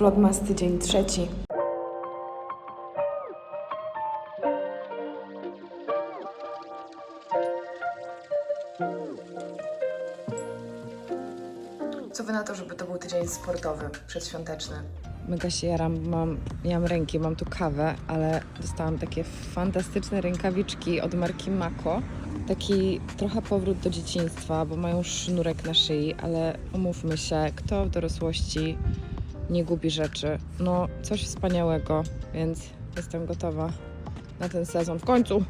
Vlogmas tydzień trzeci. Co wy na to, żeby to był tydzień sportowy, przedświąteczny? Mega się jaram, mam, nie mam ręki, mam tu kawę, ale dostałam takie fantastyczne rękawiczki od marki Mako. Taki trochę powrót do dzieciństwa, bo mają sznurek na szyi, ale umówmy się, kto w dorosłości nie gubi rzeczy. No, coś wspaniałego, więc jestem gotowa na ten sezon w końcu.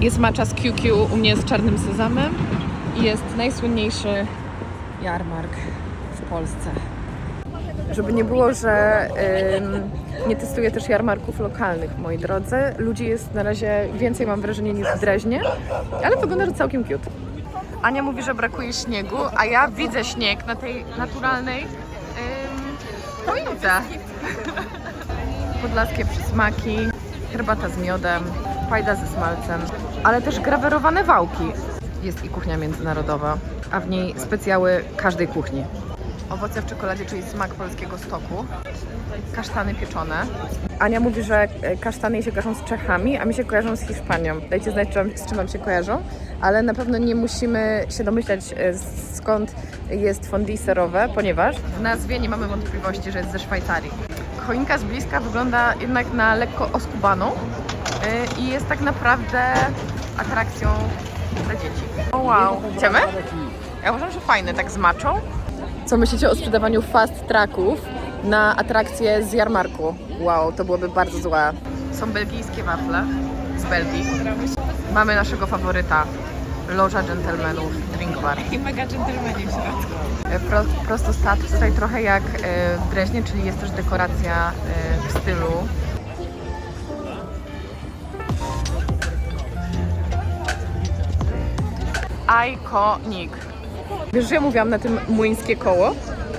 jest macza z QQ u mnie z czarnym sezamem i jest najsłynniejszy jarmark Polsce. Żeby nie było, że nie testuję też jarmarków lokalnych, moi drodzy. Ludzi jest na razie więcej, mam wrażenie, niż w Dreźnie, ale wygląda to całkiem cute. Ania mówi, że brakuje śniegu, a ja widzę śnieg na tej naturalnej choince. Podlaskie przysmaki, herbata z miodem, fajda ze smalcem, ale też grawerowane wałki. Jest i kuchnia międzynarodowa, a w niej specjały każdej kuchni. Owoce w czekoladzie, czyli smak polskiego stoku. Kasztany pieczone. Ania mówi, że e, kasztany jej się kojarzą z Czechami, a mi się kojarzą z Hiszpanią. Dajcie znać, z czym Wam się kojarzą, ale na pewno nie musimy się domyślać, e, skąd jest fondue serowe, ponieważ w nazwie nie mamy wątpliwości, że jest ze Szwajcarii. Choinka z bliska wygląda jednak na lekko oskubaną e, i jest tak naprawdę atrakcją dla dzieci. O wow, idziemy? Ja uważam, że fajne, tak z maczą. Co myślicie o sprzedawaniu fast tracków na atrakcje z jarmarku? Wow, to byłoby bardzo złe. Są belgijskie wafle z Belgii. Mamy naszego faworyta, Loża Gentlemanów Drink Bar. I mega dżentelmeni w środku. E, Pro, prosto stad, tutaj trochę jak e, w Dreźnie, czyli jest też dekoracja e, w stylu Iconic. Wiesz, że ja mówiłam na tym młyńskie koło?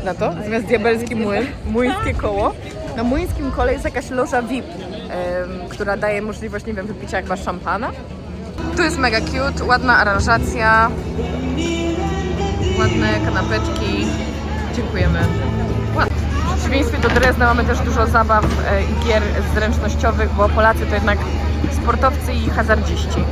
Na to? Zamiast diabelski młyn, młyńskie koło. Na młyńskim kole jest jakaś loża VIP, która daje możliwość, nie wiem, wypicia chyba szampana. Tu jest mega cute, ładna aranżacja, ładne kanapeczki. Dziękujemy. W przeciwieństwie do Drezna mamy też dużo zabaw e, i gier zręcznościowych, bo Polacy to jednak sportowcy i hazardziści.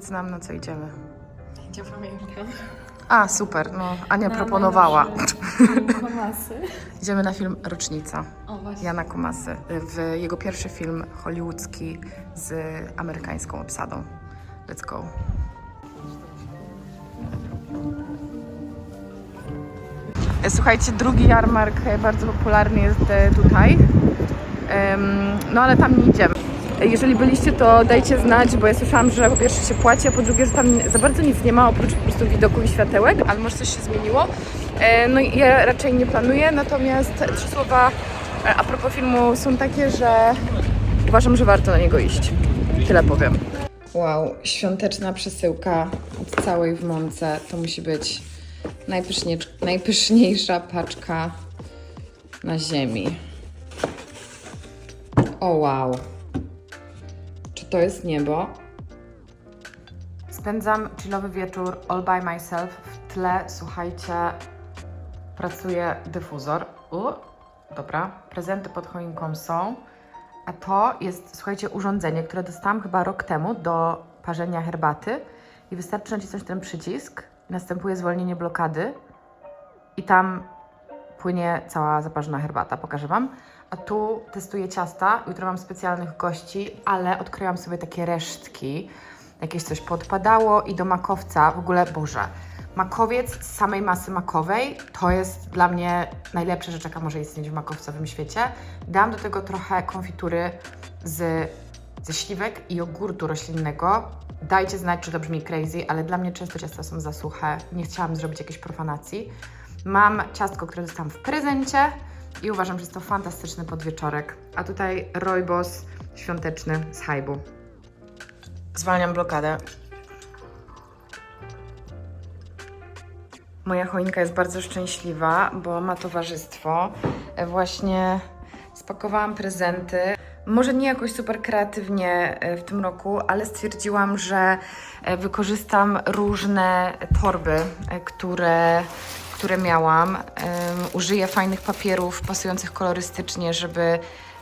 Powiedz nam, na co idziemy. Nie pamiętam. A, super, no Ania proponowała. Komasy. Idziemy na film Rocznica. O właśnie. Jana Kumasy w jego pierwszy film hollywoodzki z amerykańską obsadą. Let's go. Słuchajcie, drugi jarmark bardzo popularny jest e, tutaj. No ale tam nie idziemy. Jeżeli byliście, to dajcie znać, bo ja słyszałam, że po pierwsze się płaci, a po drugie, że tam za bardzo nic nie ma oprócz po prostu widoku i światełek, ale może coś się zmieniło. E, No i ja raczej nie planuję, natomiast trzy słowa e, a propos filmu są takie, że uważam, że warto na niego iść. Tyle powiem. Wow, świąteczna przesyłka od całej w mące. To musi być najpyszniejsza paczka na ziemi. O wow. To jest niebo? Spędzam chillowy wieczór all by myself. W tle, słuchajcie, pracuje dyfuzor. U, dobra, prezenty pod choinką są. A to jest, słuchajcie, urządzenie, które dostałam chyba rok temu do parzenia herbaty. I wystarczy nacisnąć ten przycisk, następuje zwolnienie blokady i tam płynie cała zaparzona herbata. Pokażę Wam. A tu testuję ciasta. Jutro mam specjalnych gości, ale odkryłam sobie takie resztki. Jakieś coś podpadało i do makowca w ogóle, Boże, makowiec z samej masy makowej to jest dla mnie najlepsza rzecz, jaka może istnieć w makowcowym świecie. Dam do tego trochę konfitury z, ze śliwek i jogurtu roślinnego. Dajcie znać, czy to brzmi crazy, ale dla mnie często ciasta są za suche. Nie chciałam zrobić jakiejś profanacji. Mam ciastko, które dostałam w prezencie i uważam, że jest to fantastyczny podwieczorek. A tutaj rojbos świąteczny z hajbu. Zwalniam blokadę. Moja choinka jest bardzo szczęśliwa, bo ma towarzystwo. E, Właśnie spakowałam prezenty. Może nie jakoś super kreatywnie e, w tym roku, ale stwierdziłam, że e, wykorzystam różne torby, które, które miałam. Em, Użyję fajnych papierów pasujących kolorystycznie, żeby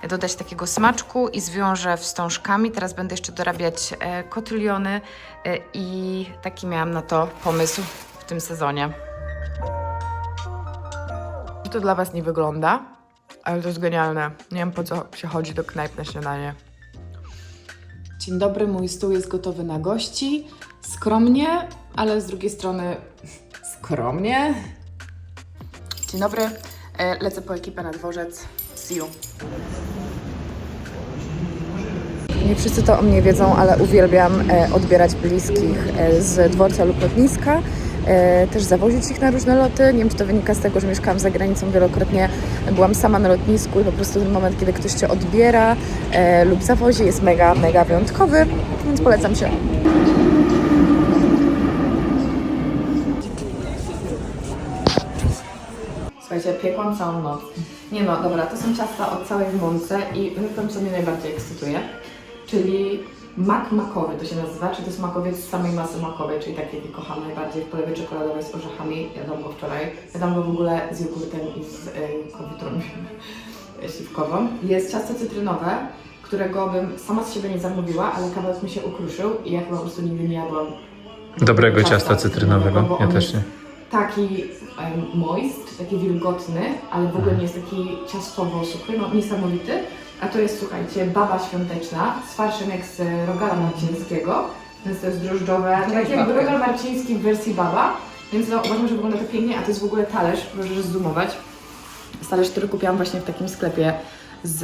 dodać takiego smaczku i zwiążę wstążkami. Teraz będę jeszcze dorabiać e, kotyliony e, i taki miałam na to pomysł w tym sezonie. To dla Was nie wygląda, ale to jest genialne. Nie wiem po co się chodzi do knajp na śniadanie. Dzień dobry, mój stół jest gotowy na gości. Skromnie, ale z drugiej strony skromnie. Dzień dobry, e, lecę po ekipę na dworzec. See you. Nie wszyscy to o mnie wiedzą, ale uwielbiam e, odbierać bliskich e, z dworca lub lotniska. Też zawozić ich na różne loty. Nie wiem, czy to wynika z tego, że mieszkałam za granicą wielokrotnie. Byłam sama na lotnisku i po prostu ten moment, kiedy ktoś Cię odbiera lub zawozi jest mega, mega wyjątkowy, więc polecam się. Słuchajcie, piekłam całą noc. Nie no, dobra, to są ciasta o całej mące i powiem, co mnie najbardziej ekscytuje, czyli mak makowy to się nazywa, czyli to jest makowiec z samej masy makowej, czyli taki, jaki kocham najbardziej w polewie czekoladowej z orzechami. Jadłam go wczoraj. Jadłam go w ogóle z jogurtem i z y, konfiturą śliwkową. Jest ciasto cytrynowe, którego bym sama z siebie nie zamówiła, ale kawałek mi się ukruszył i ja chyba po prostu nigdy nie jadłam Dobrego ciasta cytrynowego, bo ja też nie. taki em, moist, taki wilgotny, ale w ogóle nie jest taki ciastowo suchy, no niesamowity. A to jest, słuchajcie, baba świąteczna z farszem jak z rogala marcińskiego, więc to jest drożdżowe, tak jakby rogal marciński w wersji baba, więc no uważam, że wygląda to pięknie, a to jest w ogóle talerz, proszę zoomować. Talerz, który kupiłam właśnie w takim sklepie z,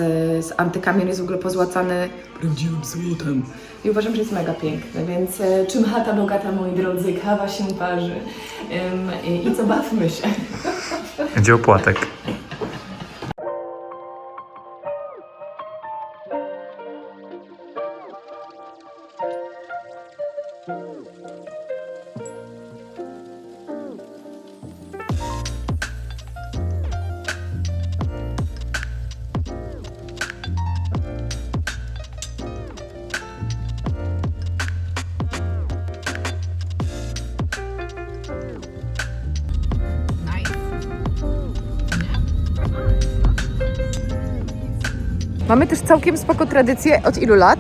z antykami, on jest w ogóle pozłacany prawdziwym złotem. I uważam, że jest mega piękny, więc e, czym chata bogata, moi drodzy, kawa się parzy. Ym, i, I co bawmy się. Gdzie opłatek? Mamy też całkiem spoko tradycję. Od ilu lat?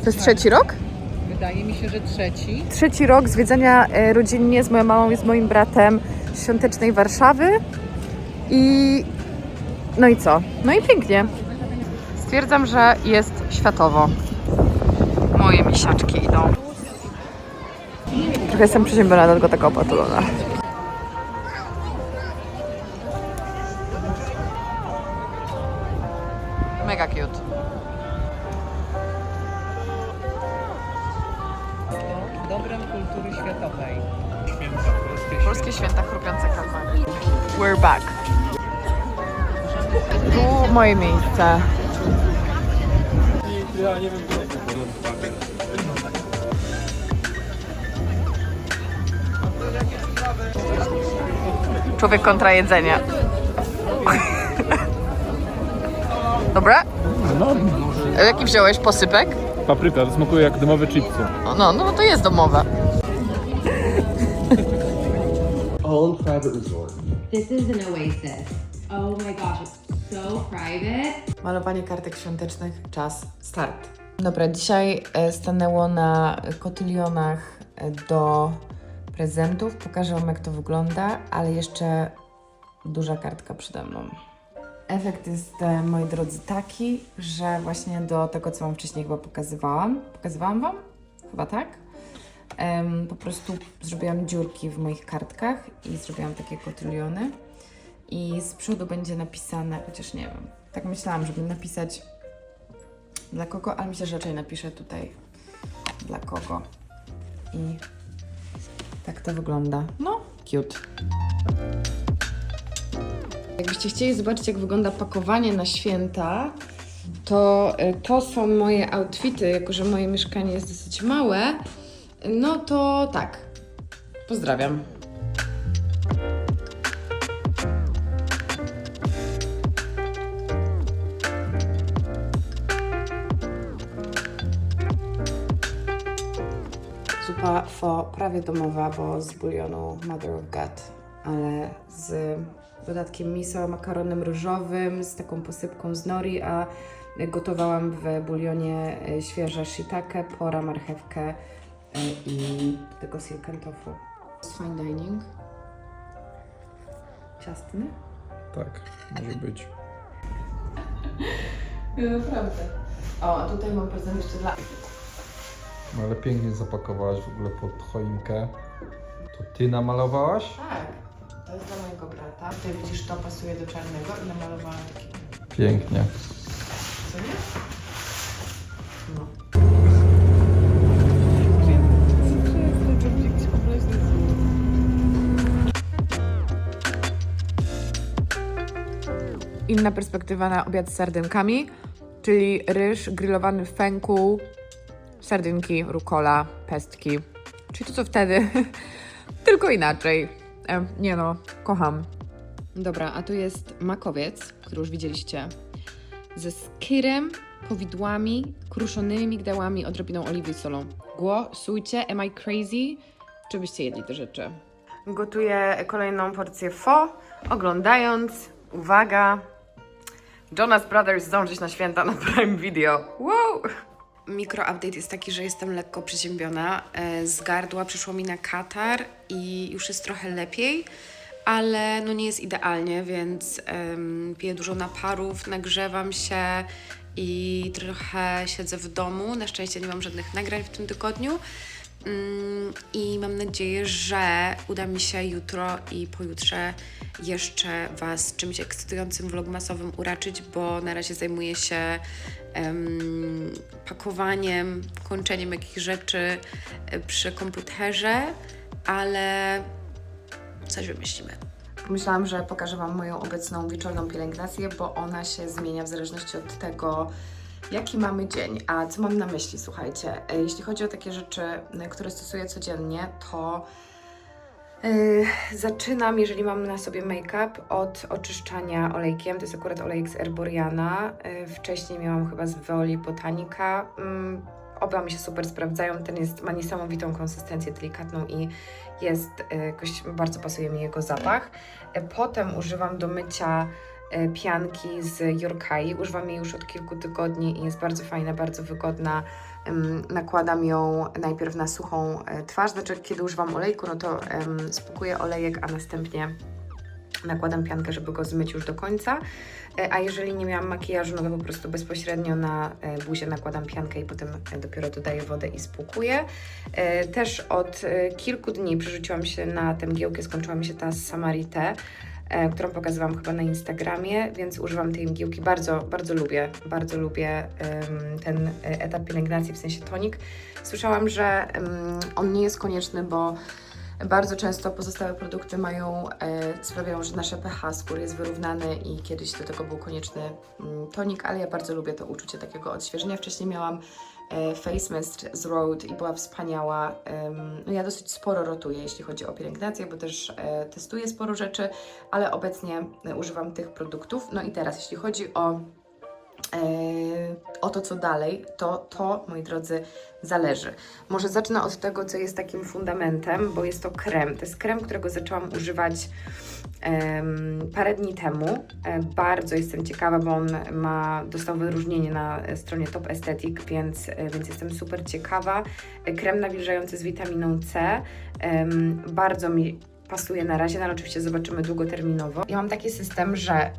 To jest trzeci rok? Wydaje mi się, że trzeci. Trzeci rok zwiedzania e, rodzinnie z moją mamą i z moim bratem świątecznej Warszawy. I no i co? No i pięknie. Stwierdzam, że jest światowo. Moje misiaczki idą. Trochę jestem przeziębiona, dlatego taka opatulona. Dobrem kultury światowej. Polskie święta chrupiące kalmary. We're back. Tu moje miejsce. Człowiek kontra jedzenie. Dobra? A Jaki wziąłeś posypek? Papryka, to smakuje jak domowe chipsy. O, No, no to jest domowe. own private resort. This is an oasis. Oh my gosh, it's so private. Malowanie kartek świątecznych, czas, start. Dobra, dzisiaj e, stanęło na kotylionach e, do prezentów. Pokażę Wam, jak to wygląda, ale jeszcze duża kartka przede mną. Efekt jest, e, moi drodzy, taki, że właśnie do tego, co Wam wcześniej chyba pokazywałam. Pokazywałam Wam? Chyba tak. Em, po prostu zrobiłam dziurki w moich kartkach i zrobiłam takie kotyliony. I z przodu będzie napisane, chociaż nie wiem, tak myślałam, żeby napisać dla kogo, ale myślę, że raczej napiszę tutaj dla kogo. I tak to wygląda. No, cute. Jakbyście chcieli zobaczyć, jak wygląda pakowanie na święta, to y, to są moje outfity, jako że moje mieszkanie jest dosyć małe, no to tak. Pozdrawiam. Zupa fo prawie domowa, bo z bulionu Mother of God, ale z dodatkiem miso, makaronem ryżowym, z taką posypką z nori, a gotowałam w bulionie e, świeże shiitake, pora, marchewkę e, i tego silken tofu. Fine dining. Ciastny? Tak, może być. Naprawdę. O, a tutaj mam prezent jeszcze dla... No ale pięknie zapakowałaś w ogóle pod choinkę. To ty namalowałaś? Tak, to jest dla mojego brata. Tutaj widzisz, to pasuje do czarnego i namalowałam taki... Pięknie. Co nie? No. Inna perspektywa na obiad z sardynkami, czyli ryż grillowany w fenku, sardynki, rukola, pestki. Czyli to co wtedy, tylko inaczej. E, nie no, kocham. Dobra, a tu jest makowiec, który już widzieliście, ze skyrem, powidłami, kruszonymi migdałami, odrobiną oliwy i solą. Głosujcie, am I crazy? Czy byście jedli te rzeczy? Gotuję kolejną porcję pho, oglądając, uwaga, Jonas Brothers zdążyć na święta na Prime Video. Wow! Mikro update jest taki, że jestem lekko przeziębiona. E, Z gardła przyszło mi na katar i już jest trochę lepiej, ale no nie jest idealnie, więc em, piję dużo naparów, nagrzewam się i trochę siedzę w domu. Na szczęście nie mam żadnych nagrań w tym tygodniu. Mm, I mam nadzieję, że uda mi się jutro i pojutrze jeszcze Was czymś ekscytującym vlogmasowym uraczyć, bo na razie zajmuję się em, pakowaniem, kończeniem jakichś rzeczy e, przy komputerze, ale coś wymyślimy. Pomyślałam, że pokażę Wam moją obecną wieczorną pielęgnację, bo ona się zmienia w zależności od tego, jaki mamy dzień. A co mam na myśli? Słuchajcie, e, jeśli chodzi o takie rzeczy, e, które stosuję codziennie, to e, zaczynam, jeżeli mam na sobie make-up, od oczyszczania olejkiem. To jest akurat olejek z Erboriana. E, Wcześniej miałam chyba z Veoli Botanica. Mm, Oba mi się super sprawdzają. Ten jest, ma niesamowitą konsystencję, delikatną i jest, jakoś bardzo pasuje mi jego zapach. Potem używam do mycia pianki z Yorkai. Używam jej już od kilku tygodni i jest bardzo fajna, bardzo wygodna. Nakładam ją najpierw na suchą e, twarz, znaczy kiedy używam olejku, no to spłukuję olejek, a następnie nakładam piankę, żeby go zmyć już do końca. E, A jeżeli nie miałam makijażu, no to po prostu bezpośrednio na e, buzię nakładam piankę i potem e, dopiero dodaję wodę i spłukuję. E, Też od e, kilku dni przerzuciłam się na tę mgiełkę, skończyła mi się ta Samarite, e, którą pokazywałam chyba na Instagramie, więc używam tej mgiełki. Bardzo, bardzo lubię, bardzo lubię em, ten e, etap pielęgnacji, w sensie tonik. Słyszałam, że on nie jest konieczny, bo bardzo często pozostałe produkty mają, e, sprawiają, że nasze pH skóry jest wyrównane i kiedyś do tego był konieczny mm, tonik, ale ja bardzo lubię to uczucie takiego odświeżenia. Wcześniej miałam e, Face Mist Rode i była wspaniała. No ja dosyć sporo rotuję, jeśli chodzi o pielęgnację, bo też e, testuję sporo rzeczy, ale obecnie e, używam tych produktów. No i teraz, jeśli chodzi o e, o to, co dalej, to to, moi drodzy, zależy. Może zacznę od tego, co jest takim fundamentem, bo jest to krem. To jest krem, którego zaczęłam używać parę dni temu. E, bardzo jestem ciekawa, bo on ma, dostał wyróżnienie na e, stronie Top Aesthetic, więc, e, więc jestem super ciekawa. E, Krem nawilżający z witaminą C. Bardzo mi pasuje na razie, no ale oczywiście zobaczymy długoterminowo. Ja mam taki system, że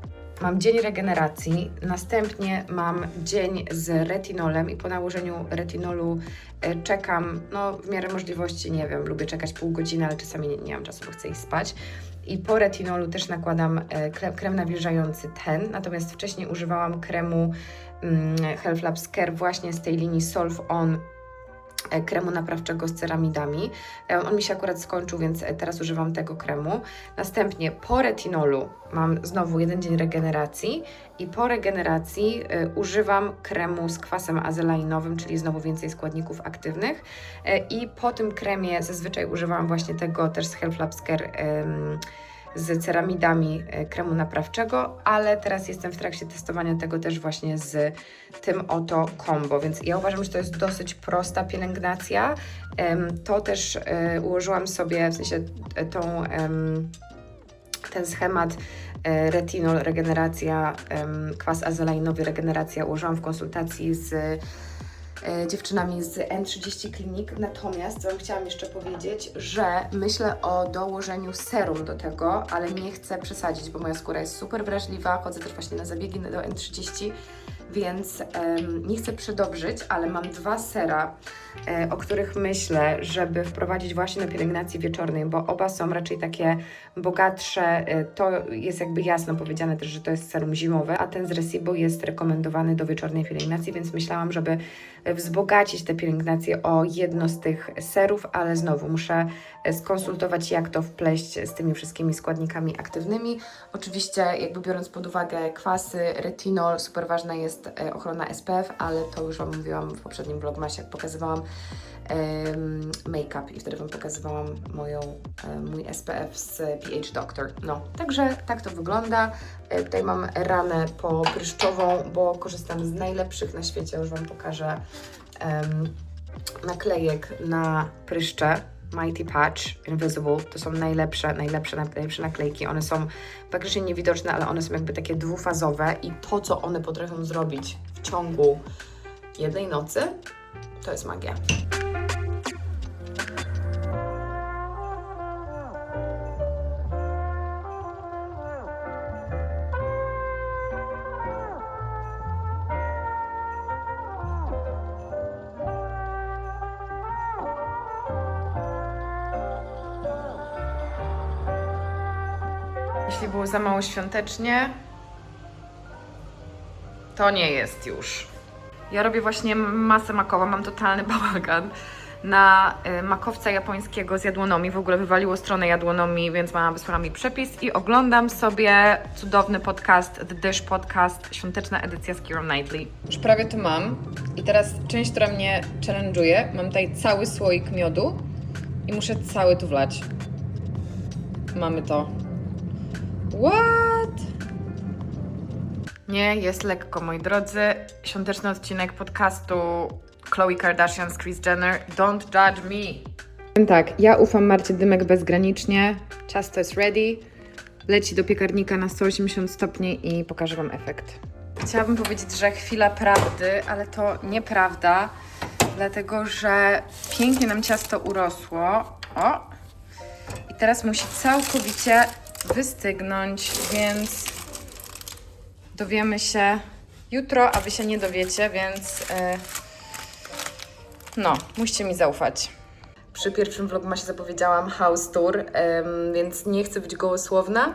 Mam dzień regeneracji, następnie mam dzień z retinolem i po nałożeniu retinolu e, czekam, no w miarę możliwości, nie wiem, lubię czekać pół godziny, ale czasami nie, nie mam czasu, bo chcę iść spać. I po retinolu też nakładam e, krem, nawilżający ten, natomiast wcześniej używałam kremu mm, Health Labs Care właśnie z tej linii Solve On kremu naprawczego z ceramidami. E, On mi się akurat skończył, więc e, teraz używam tego kremu. Następnie po retinolu mam znowu jeden dzień regeneracji i po regeneracji e, używam kremu z kwasem azelainowym, czyli znowu więcej składników aktywnych. E, I po tym kremie zazwyczaj używam właśnie tego też z Health z ceramidami e, kremu naprawczego, ale teraz jestem w trakcie testowania tego też właśnie z tym oto combo, więc ja uważam, że to jest dosyć prosta pielęgnacja. To też e, ułożyłam sobie, w sensie e, tą, ten schemat retinol, regeneracja, kwas azelainowy, regeneracja ułożyłam w konsultacji z dziewczynami z N30 Clinic. Natomiast Wam chciałam jeszcze powiedzieć, że myślę o dołożeniu serum do tego, ale nie chcę przesadzić, bo moja skóra jest super wrażliwa, chodzę też właśnie na zabiegi do N30, więc em, nie chcę przedobrzyć, ale mam dwa sera, e, o których myślę, żeby wprowadzić właśnie do pielęgnacji wieczornej, bo oba są raczej takie bogatsze. e, To jest jakby jasno powiedziane też, że to jest serum zimowe, a ten z Resibo jest rekomendowany do wieczornej pielęgnacji, więc myślałam, żeby wzbogacić tę pielęgnację o jedno z tych serów, ale znowu muszę e, skonsultować, jak to wpleść z tymi wszystkimi składnikami aktywnymi. Oczywiście, jakby biorąc pod uwagę kwasy, retinol, super ważna jest e, ochrona SPF, ale to już Wam mówiłam w poprzednim vlogmasie, jak pokazywałam make-up i wtedy Wam pokazywałam moją, e, mój SPF z PH Doctor. No, także tak to wygląda. E, Tutaj mam ranę popryszczową, bo korzystam z najlepszych na świecie, już Wam pokażę em, naklejek na pryszcze. Mighty Patch Invisible to są najlepsze, najlepsze, najlepsze naklejki. One są praktycznie niewidoczne, ale one są jakby takie dwufazowe i to, co one potrafią zrobić w ciągu jednej nocy, to jest magia. Jeśli było za mało świątecznie, to nie jest już. Ja robię właśnie masę makową, mam totalny bałagan. Na y, makowca japońskiego z jadłonomii, w ogóle wywaliło stronę jadłonomii, więc mama wysłała mi przepis i oglądam sobie cudowny podcast, The Dish Podcast, świąteczna edycja z Kira Knightley. Już prawie to mam i teraz część, która mnie challenge'uje, mam tutaj cały słoik miodu i muszę cały tu wlać. Mamy to. What? Nie, jest lekko, moi drodzy. Świąteczny odcinek podcastu Khloe Kardashian z Kris Jenner. Don't judge me. Tak, ja ufam Marcie Dymek bezgranicznie. Ciasto jest ready. Leci do piekarnika na 180 stopni i pokażę Wam efekt. Chciałabym powiedzieć, że chwila prawdy, ale to nieprawda, dlatego że pięknie nam ciasto urosło. O! I teraz musi całkowicie wystygnąć, więc dowiemy się jutro, a wy się nie dowiecie, więc e, no, musicie mi zaufać. Przy pierwszym vlogmasie zapowiedziałam house tour, więc nie chcę być gołosłowna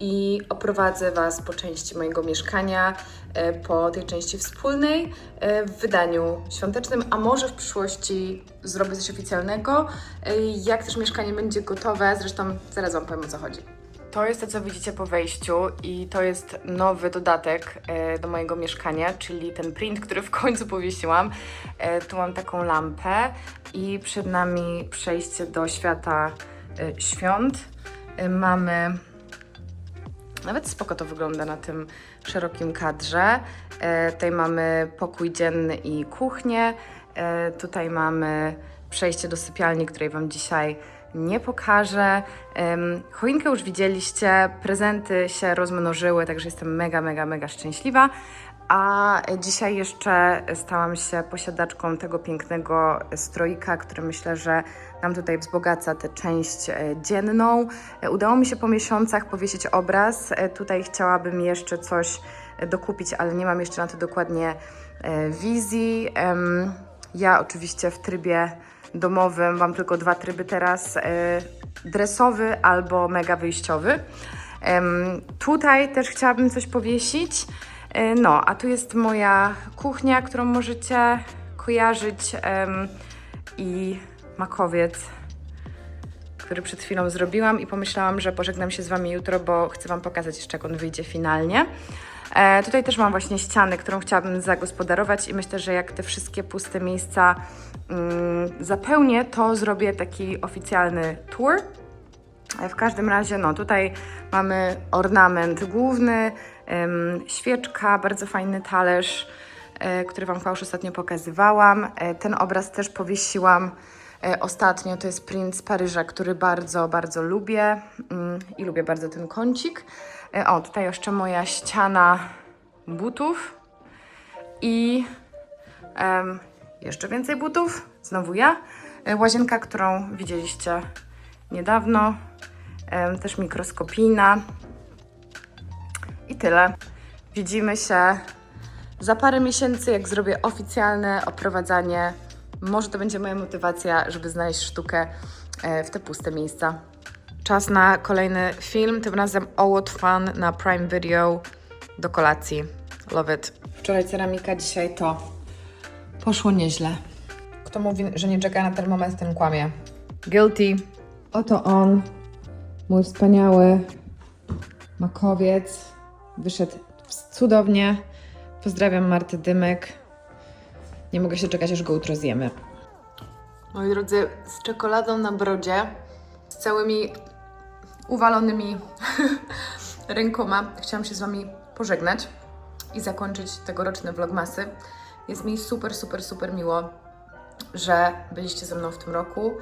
i oprowadzę Was po części mojego mieszkania, e, po tej części wspólnej e, w wydaniu świątecznym, a może w przyszłości zrobię coś oficjalnego, jak też mieszkanie będzie gotowe, zresztą zaraz Wam powiem o co chodzi. To jest to, co widzicie po wejściu i to jest nowy dodatek e, do mojego mieszkania, czyli ten print, który w końcu powiesiłam. E, tu mam taką lampę i przed nami przejście do świata e, świąt. Mamy nawet spoko to wygląda na tym szerokim kadrze. E, tutaj mamy pokój dzienny i kuchnię. E, tutaj mamy przejście do sypialni, której Wam dzisiaj nie pokażę. Choinkę już widzieliście, prezenty się rozmnożyły, także jestem mega, mega, mega szczęśliwa. A dzisiaj jeszcze stałam się posiadaczką tego pięknego stroika, który myślę, że nam tutaj wzbogaca tę część e, dzienną. E, Udało mi się po miesiącach powiesić obraz. E, Tutaj chciałabym jeszcze coś dokupić, ale nie mam jeszcze na to dokładnie wizji. Ja oczywiście w trybie domowym mam tylko dwa tryby teraz: e, dresowy albo mega wyjściowy. Tutaj też chciałabym coś powiesić. E, No, a tu jest moja kuchnia, którą możecie kojarzyć. i makowiec, który przed chwilą zrobiłam i pomyślałam, że pożegnam się z Wami jutro, bo chcę Wam pokazać jeszcze, jak on wyjdzie finalnie. E, tutaj też mam właśnie ścianę, którą chciałabym zagospodarować i myślę, że jak te wszystkie puste miejsca mm, zapełnię, to zrobię taki oficjalny tour. E, W każdym razie, no tutaj mamy ornament główny, em, świeczka, bardzo fajny talerz, e, który Wam już ostatnio pokazywałam. E, ten obraz też powiesiłam e, ostatnio, to jest print z Paryża, który bardzo, bardzo lubię mm, i lubię bardzo ten kącik. E, o, tutaj jeszcze moja ściana butów i em, jeszcze więcej butów, znowu ja. E, Łazienka, którą widzieliście niedawno, em, też mikroskopijna. I tyle. Widzimy się za parę miesięcy, jak zrobię oficjalne oprowadzanie. Może to będzie moja motywacja, żeby znaleźć sztukę e, w te puste miejsca. Czas na kolejny film, tym razem Owood Fun na Prime Video do kolacji. Love it. Wczoraj ceramika, dzisiaj to. Poszło nieźle. Kto mówi, że nie czeka na ten moment, ten kłamie. Guilty. Oto on, mój wspaniały makowiec. Wyszedł cudownie. Pozdrawiam Martę Dymek. Nie mogę się czekać, aż go jutro zjemy. Moi drodzy, z czekoladą na brodzie, z całymi uwalonymi rękoma, chciałam się z Wami pożegnać i zakończyć tegoroczne vlogmasy. Jest mi super, super, super miło, że byliście ze mną w tym roku.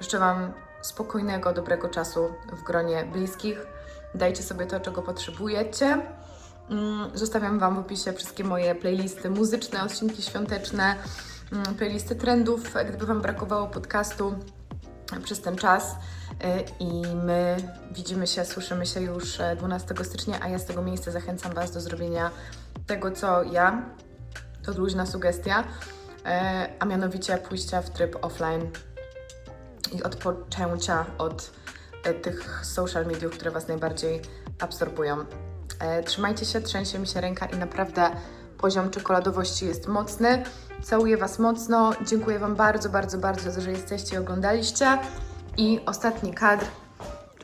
Życzę Wam spokojnego, dobrego czasu w gronie bliskich. Dajcie sobie to, czego potrzebujecie. Mm, Zostawiam Wam w opisie wszystkie moje playlisty muzyczne, odcinki świąteczne, mm, playlisty trendów, gdyby Wam brakowało podcastu przez ten czas. Y, I my widzimy się, słyszymy się już e, 12 stycznia, a ja z tego miejsca zachęcam Was do zrobienia tego, co ja. To luźna sugestia, e, a mianowicie pójścia w tryb offline i odpoczęcia od e, tych social mediów, które Was najbardziej absorbują. E, Trzymajcie się, trzęsie mi się ręka i naprawdę poziom czekoladowości jest mocny. Całuję Was mocno. Dziękuję Wam bardzo, bardzo, bardzo, że jesteście i oglądaliście. I ostatni kadr.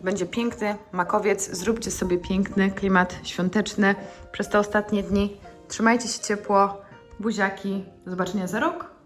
Będzie piękny makowiec. Zróbcie sobie piękny klimat świąteczny przez te ostatnie dni. Trzymajcie się ciepło. Buziaki. Do zobaczenia za rok.